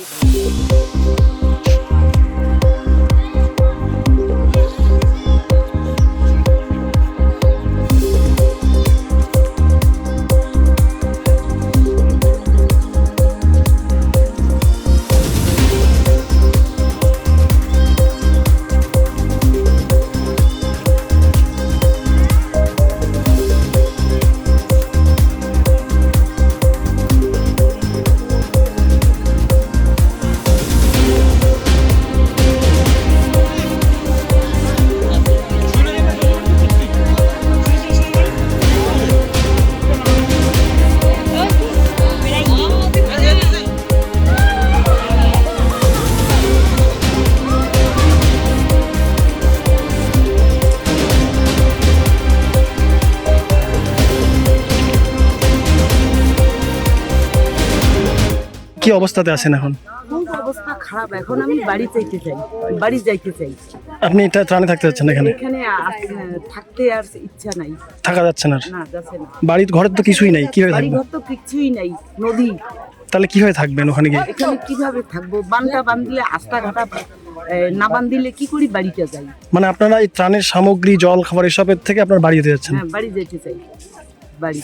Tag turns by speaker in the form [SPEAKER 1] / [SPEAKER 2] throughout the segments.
[SPEAKER 1] Thank you. কি অবস্থাতে আছেন এখন?
[SPEAKER 2] অবস্থা খারাপ এখন আমি বাড়ি চাইতে চাই বাড়ি যাইতে চাই।
[SPEAKER 1] আপনি এটা ত্রাণে থাকতে যাচ্ছেন এখানে?
[SPEAKER 2] এখানে থাকতে আর ইচ্ছা নাই।
[SPEAKER 1] থাকা যাচ্ছে না
[SPEAKER 2] না যাচ্ছে না।
[SPEAKER 1] বাড়ির ঘরের তো কিছুই নাই কীভাবে থাকবেন
[SPEAKER 2] ঘর তো কিছুই নাই নদী।
[SPEAKER 1] তাহলে কীভাবে থাকবেন ওখানে গিয়ে?
[SPEAKER 2] এখানে কীভাবে থাকব? বানটা বাঁধলে আস্তা ঘাটা না বান্ধিলে কি করি বাড়িতে যাই?
[SPEAKER 1] মানে আপনারা এই ত্রাণের সামগ্রী জল খাবার এসবের থেকে আপনার বাড়ি যেতে যাচ্ছেন?
[SPEAKER 2] হ্যাঁ বাড়ি যেতে চাই। বাড়ি।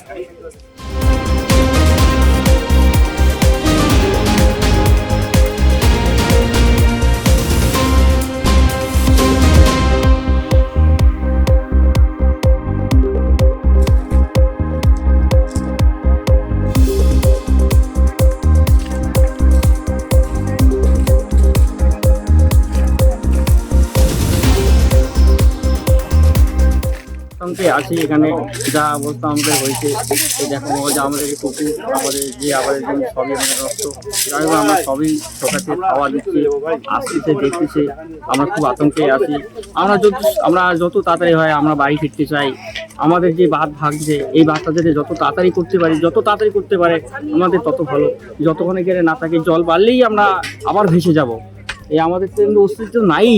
[SPEAKER 3] সঙ্গে আছি, এখানে যা অবস্থা আমাদের হয়েছে, এই দেখো যে আমাদের কুকুর আমাদের যে জন্য সবই আমাদের নষ্ট যাই হোক, আমরা সবই সরকারকে খাওয়া দিচ্ছি, আসতেছে, দেখতেছে, আমরা খুব আতঙ্কে আছি। আমরা যত আমরা যত তাড়াতাড়ি হয়, আমরা বাড়ি ফিরতে চাই। আমাদের যে বাদ ভাগছে, এই বাদটা যাতে যত তাড়াতাড়ি করতে পারি, যত তাড়াতাড়ি করতে পারে, আমাদের তত ভালো। যতক্ষণে গেলে না থাকে, জল বাড়লেই আমরা আবার ভেসে যাব। এই আমাদের তো কিন্তু অস্তিত্ব নাই।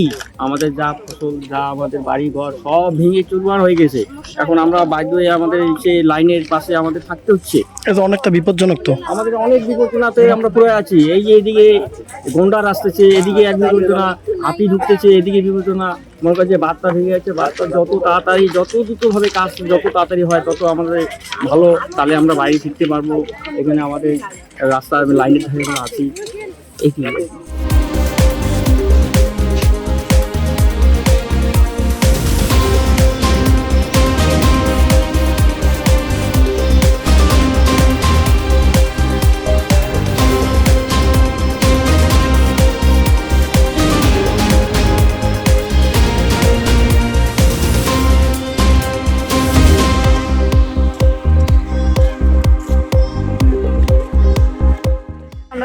[SPEAKER 3] আমাদের যা ফসল যা আমাদের বাড়ি ঘর সব ভেঙে চুরমার হয়ে গেছে। এখন আমরা বাধ্য হয়ে আমাদের সে লাইনের পাশে আমাদের থাকতে হচ্ছে।
[SPEAKER 1] এটা অনেকটা বিপজ্জনক তো।
[SPEAKER 3] আমাদের অনেক বিপজ্জনাতে আমরা পড়ে আছি। এই যে এদিকে গন্ডার আসতেছে এদিকে এক বিপজ্জনা হাতি ঢুকতেছে এদিকে বিপজ্জনা। মনে করি যে বার্তা ভেঙে যাচ্ছে বার্তা যত তাড়াতাড়ি যত দ্রুতভাবে কাজ যত তাড়াতাড়ি হয় তত আমাদের ভালো। তাহলে আমরা বাড়ি ফিরতে পারব। এখানে আমাদের রাস্তার লাইনের ধারে আমরা আছি। এই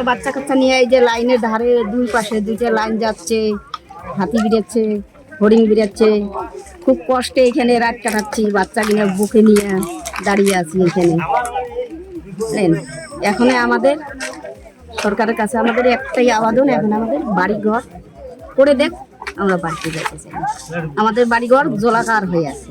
[SPEAKER 3] কি
[SPEAKER 4] বাচ্চা কাচ্চা নিয়ে এই যে লাইনের ধারে দুই পাশে দুইটা লাইন যাচ্ছে, হাতি বেরোচ্ছে হরিণ বেরোচ্ছে খুব কষ্টে এখানে রাত কাটাচ্ছি বাচ্চা কিনে বুকে নিয়ে দাঁড়িয়ে আছি এখানে। এখন আমাদের সরকারের কাছে আমাদের একটাই আবেদন, এখন আমাদের বাড়ি ঘর করে দেখ আমরা বাড়িতে যেতে চাই আমাদের বাড়ি ঘর জলাকার হয়ে আছে।